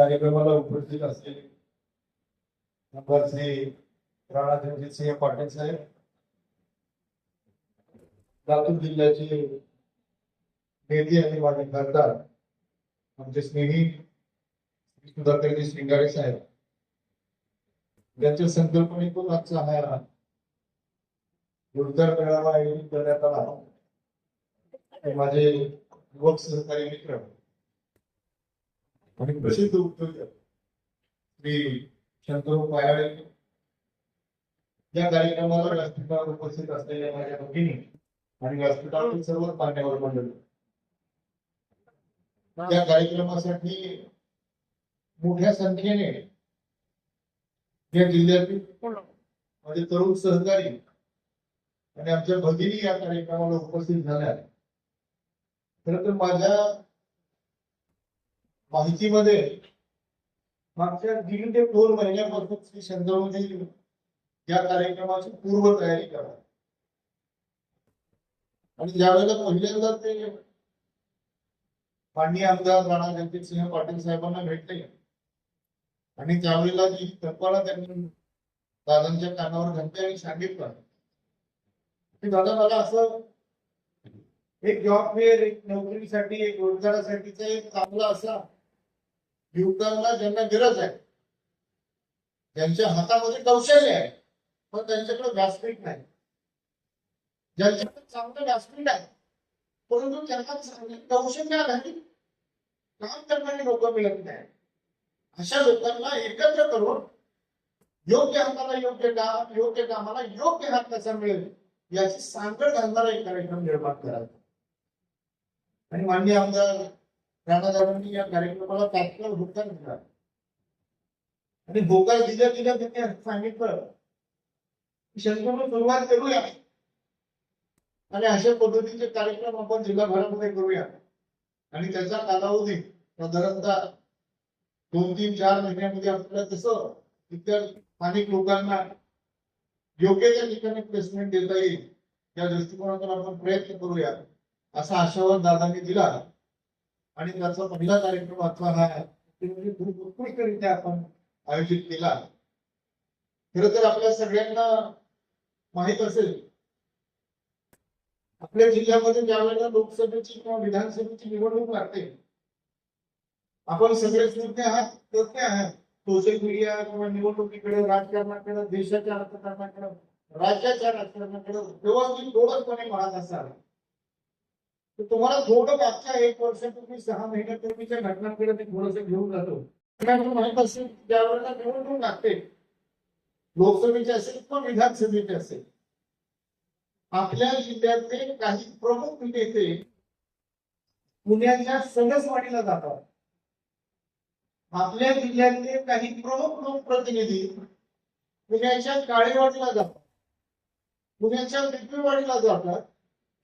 कार्यक्रमाला उपस्थित असलेले नंबर श्री राणाजी सिंह पाटील साहेब लातूर जिल्ह्याचे नेते आणि माझे खासदार आमचे स्नेही सुधाकरजी श्रींगारे साहेब. यांच्या संकल्पनेतून आजचा हा जोरदार मेळावा आयोजित करण्यात आला. माझे युवक सहकारी मित्र. आणि प्रसिद्ध उद्योजक श्री शंकरू पायाळे या कार्यक्रमाला व्यासपीठावर उपस्थित असलेल्या माझ्या भगिनी आणि व्यासपीठातील सर्व मान्यवर मंडळी. या कार्यक्रमासाठी मोठ्या संख्येने या जिल्ह्यातील माझे तरुण सहकारी आणि आमच्या भगिनी या कार्यक्रमाला उपस्थित झाल्या खर तर माझ्या माहितीमध्ये मागच्या दीड ते दोन महिन्यापासून श्री शंकरजी या कार्यक्रमाची पूर्व तयारी करा आणि ज्यावेळेला पहिल्यांदा ते माननीय आमदार राणा जगजित सिंह पाटील साहेबांना भेटले आणि त्यावेळेला जी कल्पना त्यांनी दादांच्या कानावर घातली आणि सांगितलं की दादा मला असं एक जॉब फेअर एक नोकरीसाठी एक रोजगारासाठीचा एक चांगला असा युवकांना ज्यांना गरज आहे ज्यांच्या हातामध्ये कौशल्य आहे पण त्यांच्याकडे व्यासपीठ नाही. ज्यांच्याकडे चांगलं व्यासपीठ आहे परंतु त्यांना चांगले कौशल्य नाही काम करणारी लोक मिळत नाही. अशा लोकांना एकत्र करून योग्य हाताला योग्य काम योग्य कामाला योग्य हात कसा मिळेल याची सांगड घालणारा एक कार्यक्रम निर्माण करायचा. आणि माननीय आमदार राणादारांनी या कार्यक्रमाला तात्काळ होकार दिला आणि होकार दिल्या दिल्या त्यांनी सांगितलं शंकरनं सुरुवात करूया. आणि अशा पद्धतीचे कार्यक्रम आपण जिल्हाभरामध्ये करूया. आणि त्याचा कालावधी साधारणतः दोन तीन चार महिन्यामध्ये आपल्याला तसं तिथल्या स्थानिक लोकांना योग्य त्या ठिकाणी प्लेसमेंट देता येईल या दृष्टिकोनातून आपण प्रयत्न करूया असा आशावाद दादांनी दिला आणि त्याचा पहिला कार्यक्रम अथवा हा म्हणजे खूप उत्कृष्टरित्या आपण आयोजित केला खर तर आपल्या सगळ्यांना माहीत असेल आपल्या जिल्ह्यामध्ये ज्या वेळेला लोकसभेची किंवा विधानसभेची निवडणूक लागते आपण सगळे तज्ञ आहात तज्ञ आहात. सोशल मीडिया किंवा निवडणुकीकडे राजकारणाकडे देशाच्या अर्थकारणाकडे राज्याच्या राजकारणाकडे व्यवस्थित डोळसपणे पाहत असाल तुम्हाला थोडं मागच्या एक वर्षापूर्वी सहा महिन्यापूर्वीच्या घटनांकडे मी थोडस घेऊन जातो माहीत असेल त्यावेळेला निवडणूक लागते लोकसभेची असेल किंवा विधानसभेची असेल. आपल्या जिल्ह्यातले काही प्रमुख नेते पुण्याच्या सणसवाडीला जातात. आपल्या जिल्ह्यातले काही प्रमुख लोकप्रतिनिधी पुण्याच्या काळेवाडीला जातात. पुण्याच्या बिपिवाडीला जातात.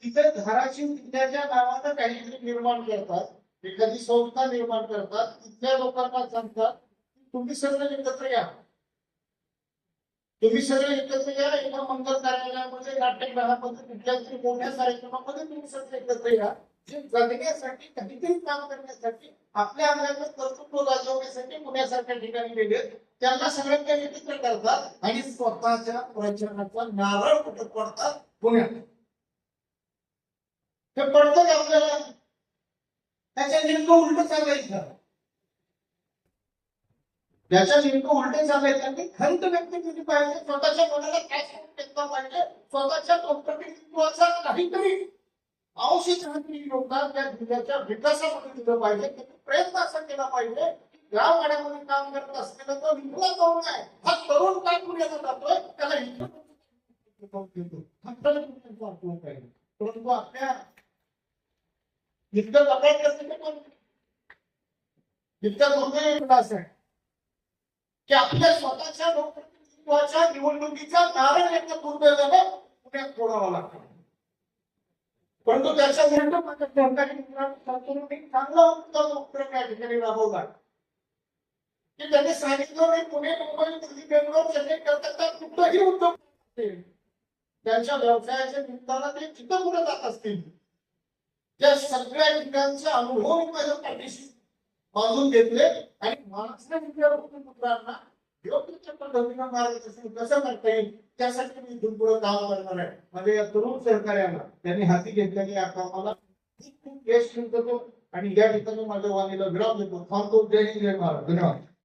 तिथे धाराशिव जिल्ह्याच्या नावानं काहीतरी निर्माण करतात एखादी संस्था निर्माण करतात तिथल्या लोकांना सांगतात तुम्ही सगळे एकत्र या. तुम्ही सगळे एकत्र या एका मंगल कार्यालयामध्ये नाट्यगृहामध्ये कुठल्या तरी मोठ्या कार्यक्रमामध्ये तुम्ही सगळे एकत्र या. जे जगण्यासाठी काहीतरी काम करण्यासाठी आपल्या अंगाचं कर्तृत्व गाजवण्यासाठी पुण्यासारख्या ठिकाणी गेले त्यांना सगळ्यांना एकत्र करतात आणि स्वतःच्या प्रचाराचा नारळ कुठं पडतात पुण्यात. हे पडतं का आपल्याला? त्याच्या नेमकं उलट चालायचं. त्याच्या नेमकं उलट चालायचं की खंत व्यक्त केली पाहिजे. स्वतःच्या मनाला काय सांगून पाहिजे. स्वतःच्या प्रतिनिधित्वाचा काहीतरी अवशेष योगदान त्या जिल्ह्याच्या विकासामध्ये दिलं पाहिजे. त्याचा प्रयत्न असा केला पाहिजे. की गाववाड्यामध्ये काम करत असलेलं तो विकला तरुण आहे हा तरुण काय पुण्याला जातोय त्याला इथं देतो. हा तरुण पुण्याचा उपयोग आहे. परंतु आपल्या इतकं बघायचं असेल ते पण इतका दुर्दैव असं. की आपल्या स्वतःच्या लोकप्रतिनिधित्वाच्या निवडणुकीचा नारळ एकदा दुर्दैवानं पुण्यात फोडावा लागतो. परंतु त्याच्या विरुद्ध माझ्या सहकारी मित्रांनी चांगला उत्तम उपक्रम या ठिकाणी राबवला की त्यांनी सांगितलं नाही पुणे मुंबई दिल्ली बेंगलोर चेन्नई कलकत्ता कुठंही उद्योग त्यांच्या व्यवसायाच्या निमित्तानं ते जिथं कुठं जात असतील या सगळ्या ठिकाणचा अनुभव माझ्या पाठीशी बांधून घेतले आणि महाराष्ट्र विद्यार्थी पुत्रांना योग्य पद्धतीनं मार्गदर्शन कसं करता येईल त्यासाठी मी इथून पुढे काम करणार आहे. म्हणजे या तरुण सहकार्यांना त्यांनी हाती घेतलेल्या या कामाला खूप खूप यश मिळतो आणि या ठिकाणी माझ्या वाणीला विराम देतो. थांबतो जय हिंद जय महाराज. धन्यवाद.